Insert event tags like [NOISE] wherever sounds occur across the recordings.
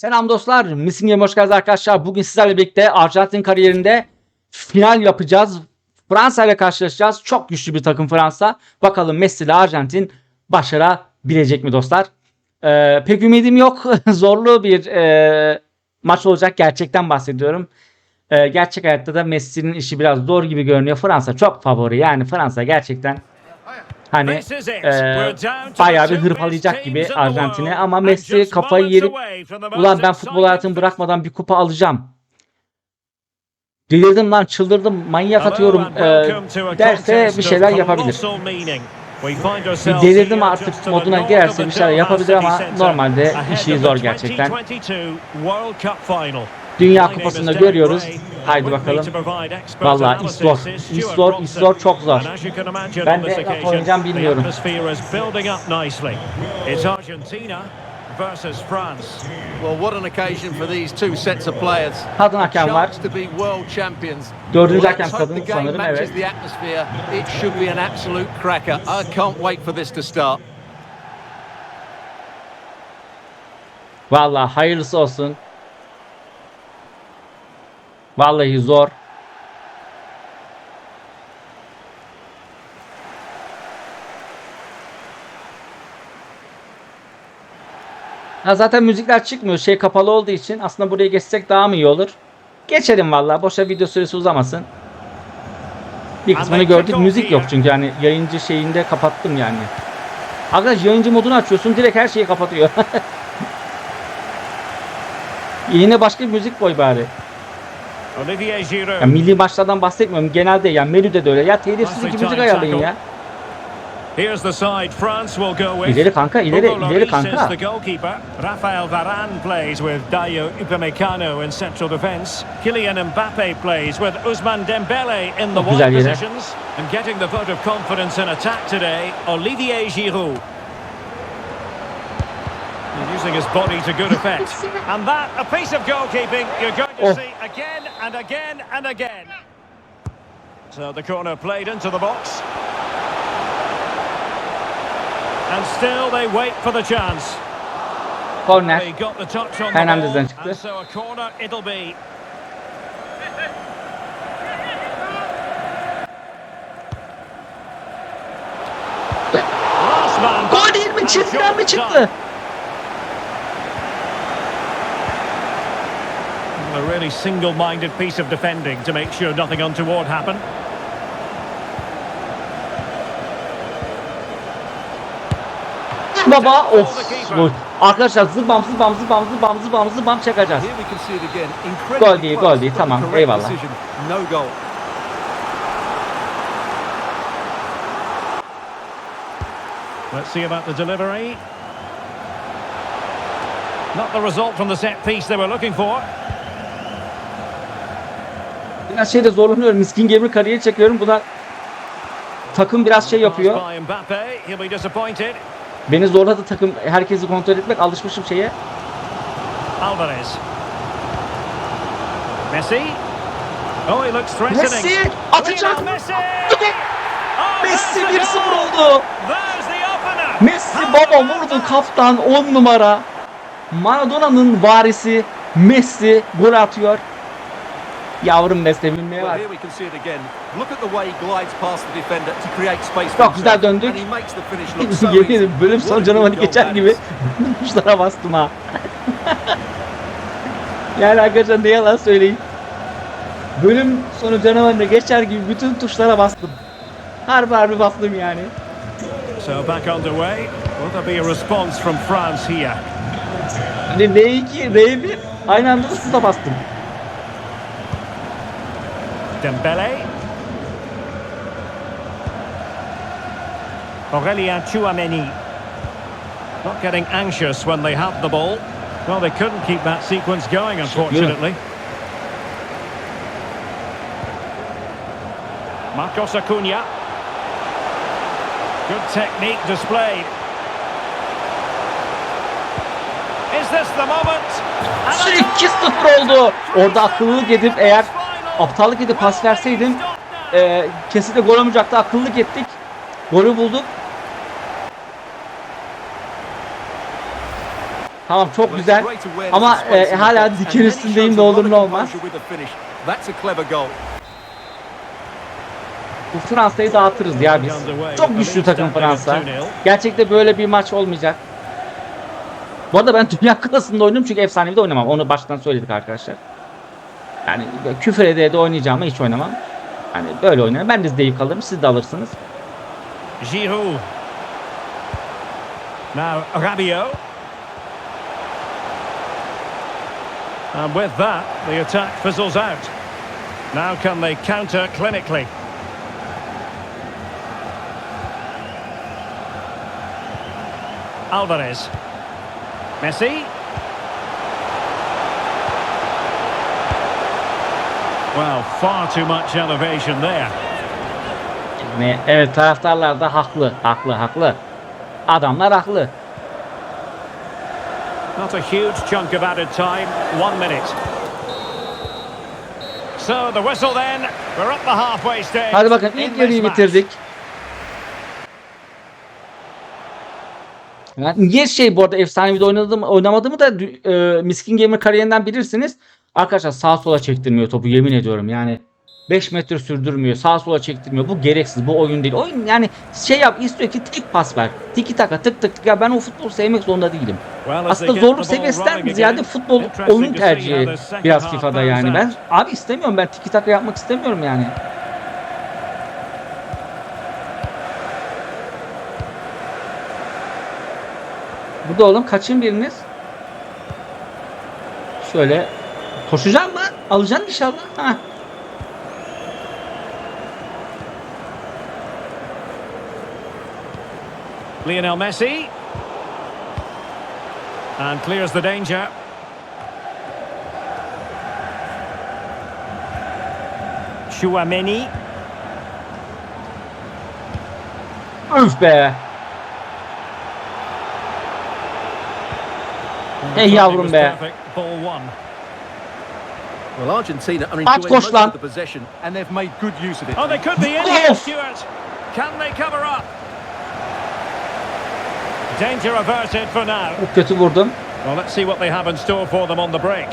Selam dostlar. Missing Game hoş geldiniz arkadaşlar. Bugün sizlerle birlikte Arjantin kariyerinde final yapacağız. Fransa ile karşılaşacağız. Çok güçlü bir takım Fransa. Bakalım Messi ile Arjantin başarabilecek mi dostlar? Ee, pek ümidim yok. [LAUGHS] Zorlu bir e, maç olacak. Gerçekten bahsediyorum. Ee, gerçek hayatta da Messi'nin işi biraz zor gibi görünüyor. Fransa çok favori. Yani Fransa gerçekten hani e, bayağı bir hırpalayacak gibi Arjantin'e. Ama Messi kafayı yerip ulan ben futbol hayatımı bırakmadan bir kupa alacağım. Delirdim lan çıldırdım. Manyak atıyorum. e, derse bir şeyler yapabilir. Bir delirdim artık moduna girerse bir şeyler yapabilir ama normalde işi zor gerçekten. Dünya Kupası'nda görüyoruz. Haydi bakalım. Vallahi iş zor. İş zor, iş zor, çok zor. Ben de nasıl oynayacağım bilmiyorum. Well, what an occasion for these two sets of players. Kadın hakem var. To be world champions. Dördüncü hakem kadın sanırım, evet. the atmosphere. It should be an absolute cracker. I can't wait for this to start. Vallahi hayırlısı olsun. Vallahi zor. Ha zaten müzikler çıkmıyor. Şey kapalı olduğu için aslında buraya geçsek daha mı iyi olur? Geçelim vallahi. Boşa video süresi uzamasın. Bir kısmını gördük. Müzik yok çünkü hani yayıncı şeyinde kapattım yani. Arkadaş yayıncı modunu açıyorsun direkt her şeyi kapatıyor. [LAUGHS] Yine başka bir müzik koy bari. Ya milli maçlardan bahsetmiyorum. Genelde ya menüde de öyle. Ya telifsiz iki müzik ayarlayın ya. İleri kanka, ileri, ileri kanka. Rafael Varane plays with Dayo Upamecano in central defence. Kylian Mbappe plays with Ousmane Dembele in the wide positions. And getting the vote of confidence in attack today, Olivier Giroud. He's using his body to good effect. [LAUGHS] and that, a piece of goalkeeping you're going to Oh. see again and again and again. So the corner played into the box. And still they wait for the chance. Korner. They got the touch on the Hernandez'den ball, çıktı. and so a corner it'll be. [LAUGHS] Last man Gol back, değil mi? A really single-minded piece of defending to make sure nothing untoward happened. Baba of. Gol. Arkadaşlar zıbam zıbam zıbam zıbam zıbam zıbam çakacağız. Here we can it again. Incredibly Gol değil, close, gol değil. Tamam, eyvallah. No goal. Let's see about the delivery. Not the result from the set piece they were looking for. Biraz şeyde zorlanıyorum. Miskin Gamer kariyeri çekiyorum. Buna takım biraz şey yapıyor. Beni zorladı takım. Herkesi kontrol etmek. Alışmışım şeye. Alvarez. Messi. Oh, he looks threatening. Messi atacak. Messi. Oh, Messi there's the 1-0 goal. oldu. Messi baba vurdu that? kaptan 10 numara. Maradona'nın varisi Messi gol atıyor. Yavrum Messi bilmeye Well, var. here we can see it again. Look at the way he glides past the defender to create space for Çok güzel döndük. And he makes the finish look [LAUGHS] so Yemin easy. ederim bölüm sonu a canavarı good goal geçer gibi tuşlara [LAUGHS] bastım ha. [LAUGHS] yani arkadaşlar ne yalan söyleyeyim. Bölüm sonu canavarına geçer gibi bütün tuşlara bastım. Harbi harbi bastım yani. So back underway. Will there be a response from France here? Hani R2, R1 aynı anda da sıta bastım. Dembele. Aurelien Chouameni. Not getting anxious when they have the ball. Well, they couldn't keep that sequence going, unfortunately. Marcos Acuna. Good technique displayed. Is this the moment? And a 2-0 oldu. Orada akıllılık edip eğer aptallık edip pas verseydim e, kesinlikle gol olmayacaktı. Akıllılık ettik. Golü bulduk. Tamam çok güzel. Ama e, hala he üstündeyim lot olur ne olmaz. Bu Fransa'yı dağıtırız ya biz. Çok güçlü takım Fransa. Gerçekte böyle bir maç olmayacak. Bu arada ben [LAUGHS] Dünya Kupası'nda oynuyorum çünkü efsanevi de oynamam. Onu baştan söyledik arkadaşlar. Yani küfür ede ede oynayacağıma hiç oynamam. Yani böyle oynarım. Ben de zevk alırım. Siz de alırsınız. Giroud. Now Rabiot. And with that, the attack fizzles out. Now can they counter clinically? Alvarez. Messi. Well, far too much elevation there. Yani evet taraftarlar da haklı. Haklı haklı. Adamlar haklı. Not a huge chunk of added time. One minute. So the whistle then. We're up the halfway stage. Hadi bakın ilk yarıyı bitirdik. Yani niye şey bu arada efsanevi de oynadım, oynamadığımı da e, Miskin Gamer kariyerinden bilirsiniz. Arkadaşlar sağa sola çektirmiyor topu yemin ediyorum yani. 5 metre sürdürmüyor. Sağa sola çektirmiyor. Bu gereksiz. Bu oyun değil. Oyun yani şey yap istiyor ki tek pas ver. Tiki taka tık tık tık. Ya ben o futbolu sevmek zorunda değilim. Aslında zorluk seviyesinden ziyade futbol oyun tercihi biraz FIFA'da yani. Ben abi istemiyorum ben tiki taka yapmak istemiyorum yani. Burada oğlum kaçın biriniz? Şöyle koşacağım mı? Alacaksın inşallah. Ha. Lionel Messi. And clears the danger. Chouameni. Öf be. Hey yavrum was be. Ball one. Well, Argentina are enjoying koş most of the possession and they've made good use of it. Oh, they could be in here, Of. Stuart. Can they cover up? Danger averted for now. Çok kötü vurdum. Well, let's see what they have in store for them on the break.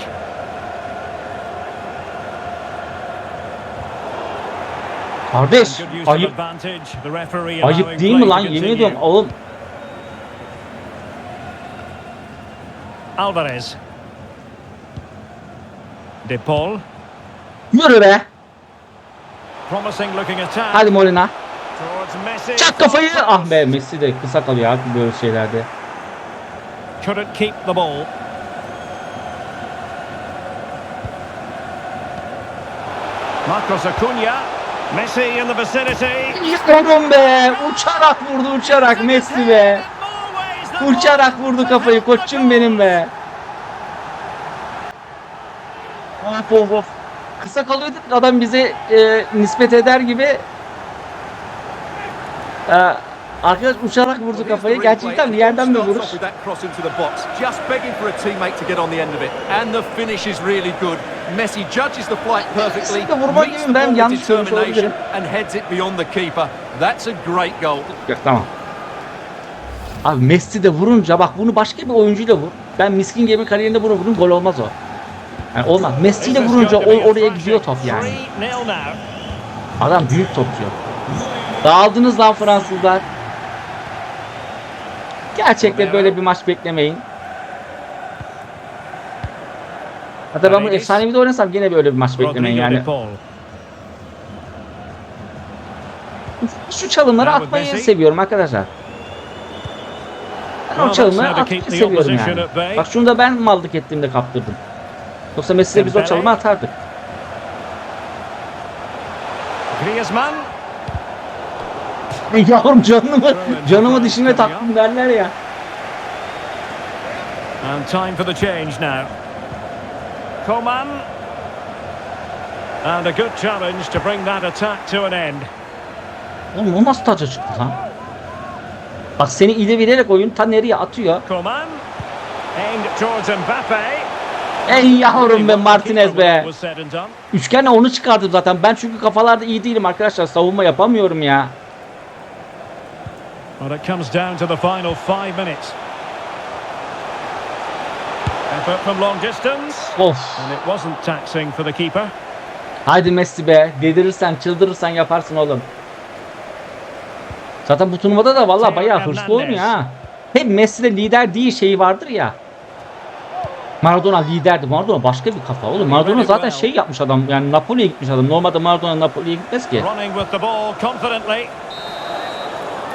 Kardeş Good use of ayıp advantage. The referee ayıp allowing değil mi lan to yemin continue. ediyorum oğlum. Alvarez. De Paul. Yürü be. Hadi Molina. Çak kafayı. Ah be Messi de kısa kalıyor abi böyle şeylerde. Couldn't keep the ball. Marcos Acuna. Messi in the vicinity. Yıkıyorum be. Uçarak vurdu uçarak Messi be. Uçarak vurdu kafayı koçum benim be. Of of of. Kısa kalıyordu adam bize e, nispet eder gibi. E, arkadaş uçarak vurdu kafayı. Gerçekten bir yerden bir vuruş. Starts off with that cross into the box, just begging for a teammate to get on the end of it. And the finish is really good. Messi judges the flight perfectly, meets the ball with yanlış söylemiş determination olabilirim. and heads it beyond the keeper. That's a great goal. Yok tamam. Abi Messi de vurunca bak bunu başka bir oyuncuyla vur. Ben Miskin Gamer kariyerinde bunu vurun gol olmaz o. Yani olmaz. Messi ile vurunca o oraya gidiyor top yani. 3-0 now. Adam büyük topçu. Dağıldınız lan Fransızlar. Gerçekte böyle bir maç beklemeyin. Hatta ben bu Paredes. efsanevi de oynasam yine böyle bir maç beklemeyin yani. Şu çalımları atmayı seviyorum arkadaşlar. Ben o çalımları atmayı seviyorum yani. Bak şunu da ben mallık ettiğimde kaptırdım. Yoksa Messi'yle biz o çalımı atardık. Griezmann. Yavrum canımı, canımı dişime taktım derler ya. And time for the change now. Coman. And a good challenge to bring that attack to an end. Oğlum o nasıl taca çıktı lan? Bak seni ileri vererek oyun ta nereye atıyor. Coman. Aimed towards Mbappe. Ey yavrum be Martinez be. Üçgenle onu çıkardım zaten. Ben çünkü kafalarda iyi değilim arkadaşlar. Savunma yapamıyorum ya. Well, it comes down to the final five minutes. effort from long distance. Of. And it wasn't taxing for the keeper. Haydi Messi be. Delirirsen, çıldırırsan yaparsın oğlum. Zaten bu turnuvada da vallahi bayağı hırslı oynuyor ha. Hep Messi'de lider değil şeyi vardır ya. Maradona liderdi. Maradona başka bir kafa oğlum. Maradona zaten şey yapmış adam. Yani Napoli'ye gitmiş adam. Normalde Maradona Napoli'ye gitmez ki.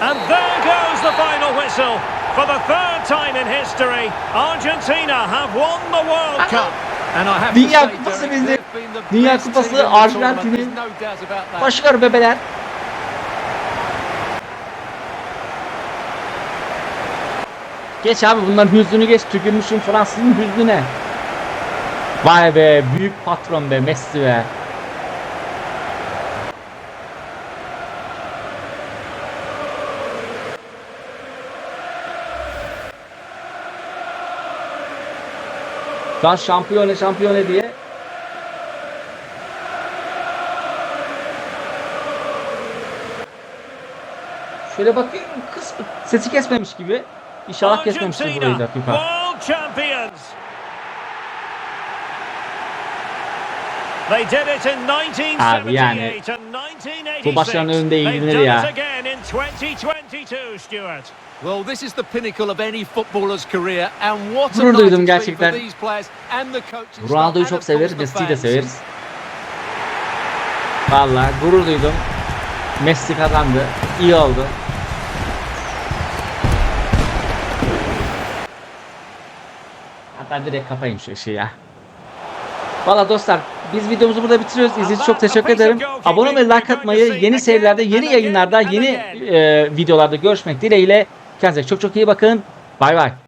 And there goes the final whistle. For the third time in history, Argentina have won the World Cup. And I have Dünya Kupası bizim. Dünya Kupası. Arjantin'in. Başlıyor bebeler. Geç abi bunların hüznünü geç. Tükürmüşüm Fransız'ın hüznüne. Vay be büyük patron be Messi be. Daha şampiyone şampiyone diye Şöyle bakayım kız sesi kesmemiş gibi. İnşallah kesmemiştir burayı da Argentina, FIFA. world champions. They did it in 1978 Abi yani, and 1986. bu başarının önünde They've eğilinir done ya. it again in 2022, Stuart. Well, this is the pinnacle of any footballer's career, and what a night duydum for gerçekten. these players and the coaching staff Ronaldo'yu çok severiz, Messi'yi de severiz. Vallahi gurur duydum. Messi kazandı. İyi oldu. Hatta direkt kapayım şu ışığı ya. Valla dostlar biz videomuzu burada bitiriyoruz. İzlediğiniz için çok teşekkür ederim. Abone olmayı, like atmayı, yeni serilerde, yeni yayınlarda, yeni e, videolarda görüşmek dileğiyle. Kendinize çok çok iyi bakın. Bay bay.